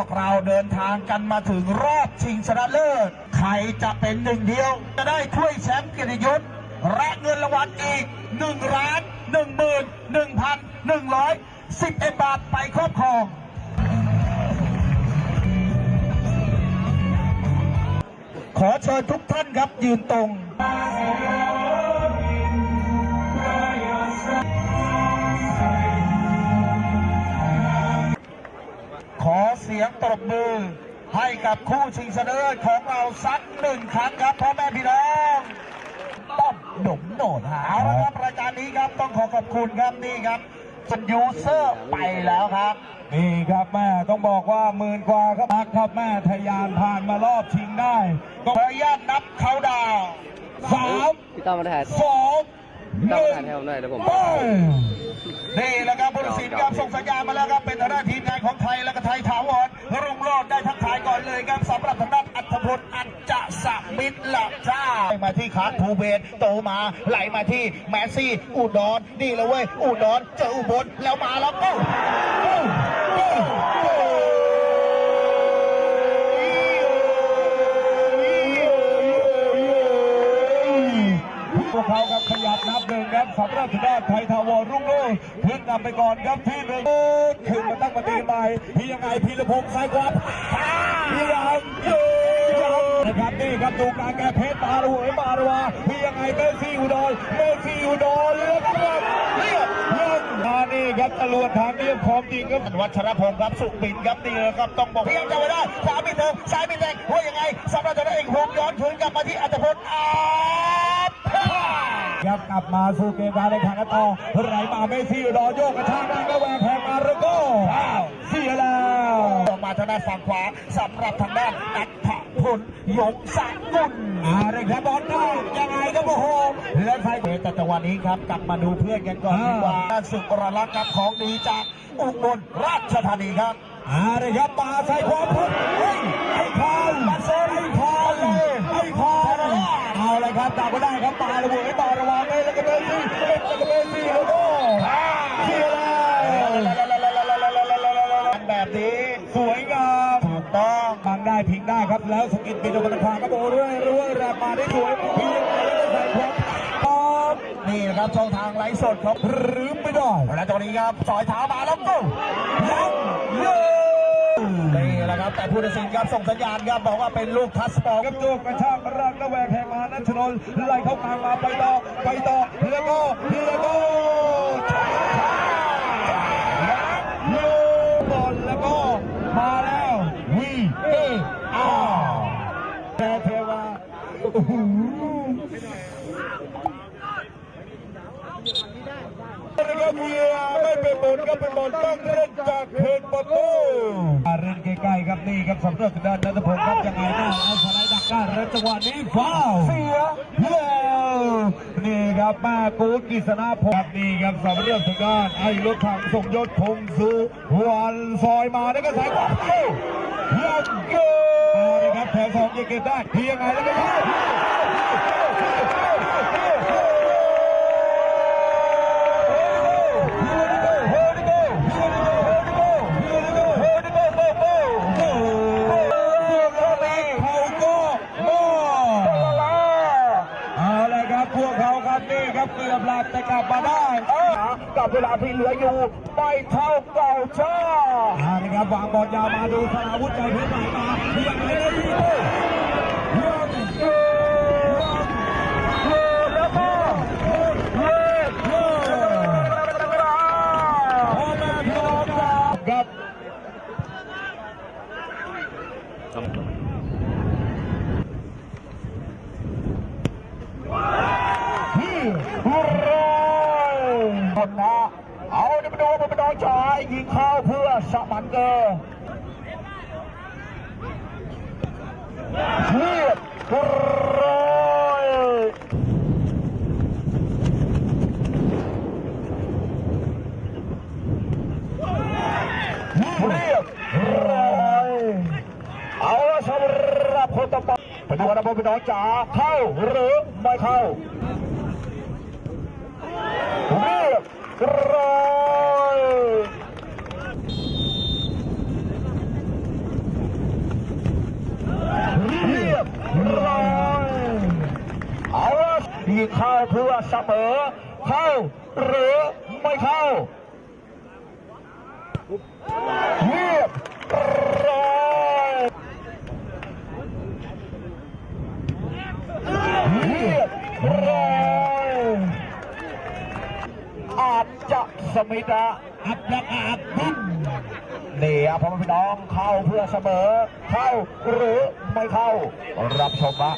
พวกเราเดินทางกันมาถึงรอบชิงชนะเลิศ ใครจะเป็นหนึ่งเดียว จะได้ถ้วยแชมป์เกียรติยศและเงินรางวัลอีก1ล้าน1หมื่น1,111บาทไปครอบครอง ขอเชิญทุกท่านครับยืนตรง เสียงตบมือให้กับคู่ชิงชนะเลิศของเราสักหนึ่งครั้งครับพ่อแม่พี่น้องต้อมหนุ่มโหนดเอาละครับรายการนี้ครับต้องขอขอบคุณครับนี่ครับจนยูเซอร์ไปแล้วครับ นี่ครับแม่ต้องบอกว่าหมื่นกว่าครับพักครับแม่ทะยานผ่านมารอบชิงได้ขออนุญาตนับเขาดาวน์สามพี่ต้อมมาถ่ายสองพี่หต้อมนึ่มางถ่ายให้ผมหน่อยเดี๋ยวผมไปนี่แหละครับผู้ตัดสินครับส่งสัญญาณมาแล้วครับเป็นทางด้านทีมงานของไทยและก็ไทยถาว มาที่ขาทูเบนโตมาไหลมาที่แมสซี่อุดรนี่เลยเว้ยอุดรเจออุบลแล้วมาแล้วก็โอ้โอ้โอ้โอ้พวกเขาครับขยับนับหนึ่งครับสำหรับทางด้านไทยทาวรรุ่งโรจน์ขึ้นนำไปก่อนครับที่หนึ่งขึ้นมาตั้งมาตีใหม่พี่ยังไงพีระพงษ์ซ้ายขวาพี่ยังโย นี่ครับดูการแก้เพชรมาละเวยมาลวาพี่ยังไงเมสซี่อุดรเมสซี่อุดรเลือกครับเลือกเลือกมานี่ครับตำรวจทางเรียบของจริงครับวัชรพงศ์ครับสุบินครับนี่เลยครับต้องบอกพยายามจะไปได้ขวาบิดเดิมซ้ายบิดแดงว่ายังไงสำหรับจะได้เอกพงย้อนคืนกลับมาที่อัตพลอาบครับกลับมาสู่เกมการแข่งขันกันต่อไหลมาเมสซี่ดอรโยกกระชากหน้าก็แหวกแหกมาแล้วก็เสียแล้วออกมาทางด้านฝั่งขวาสำหรับทางด้านอัต พลยงสะกุลอาเลยครับบอลได้ยังไงก็โอ้โหและไทยแต่จังหวะนี้ครับกลับมาดูเพื่อนกันก่อนดีกว่าด้านสุกรลักษณ์ครับของดีจากอุบลราชธานีครับอาเลยครับมาใส่ความพุ่งเฮ้ยไอ้พานมาเซนไอ้พานเลยไอ้พานเอาเลยครับจับก็ได้ครับมาเลยเว้ยมาระวังเลยแล้ แล้วสกินเป็นตัวมันควางครับโอ้เรื่อยเรื่อยแรบมาได้สวยพี่ยังไงแล้วก็ใส่ความปั๊บนี่นะครับช่องทางไลฟ์สดครับหรือไม่ได้และจังนี้ครับสอยเท้ามาแล้วก็ยังเยอะนี่แหละครับแต่ผู้ตัดสินครับส่งสัญญาณครับบอกว่าเป็นลูกทัสบอลกับโยกกระชากรักและแวกแหงมานัชนนไล่เข้ากลางมาไปต่อไปต่อแล้วก็แล้วกบอลแล้วก็มาแล้ววีเออาร์แต่เทวาโอ้โหนะ ครับเมียไม่เป็นบอลก็เป็นบอลต้องเล่นจากเขตประตูเล่นใกล้ๆครับนี่ครับสำหรับทางด้านนัทพงศ์ครับยังไงน่าเอาสไลด์ดักได้แล้วจังหวะนี้ฟาวเสียแล้วนี่ครับมากูดกิษณพงศ์นี่ครับสำหรับทางด้านไอ้รถถังส่งยศพงศ์สุวรรณซอยมาแล้วก็สายขวาเอ้ายังเกินเอาเลยครับแถวสองยังเก็บได้เพียงไงแล้วก็เข้ กับเวลาที่เหลืออยู่ไม่เท่าเก่าช่าเอาเลยครับวางบอลยาวมาดูสราวุธใจพื้นไหลมายังไงเลยยังเกินแล้วก็เลิกเลิกพ่อแม่พี่น้องครับที่ คนนะ เอาเดี๋ยวมาดูมันเป็นน้องชายยิงเข้าเพื่อสมันเกอร์เรียบร้อยเรียบร้อยเอาละสำหรับคนต่อไปไปดูนะพ่อพี่น้องจ๋าเข้าหรือไม่เข้า เรียบร้อยเอาที่เข้าเพื่อเสมอ เข้าหรือไม่เข้าเรียบร้อยเรียบร้อย สมิธะอับยักอาบบินนี่ครับพ่อแม่พี่น้องเข้าเพื่อเสมอ เข้าหรือไม่เข้า รับชมนะ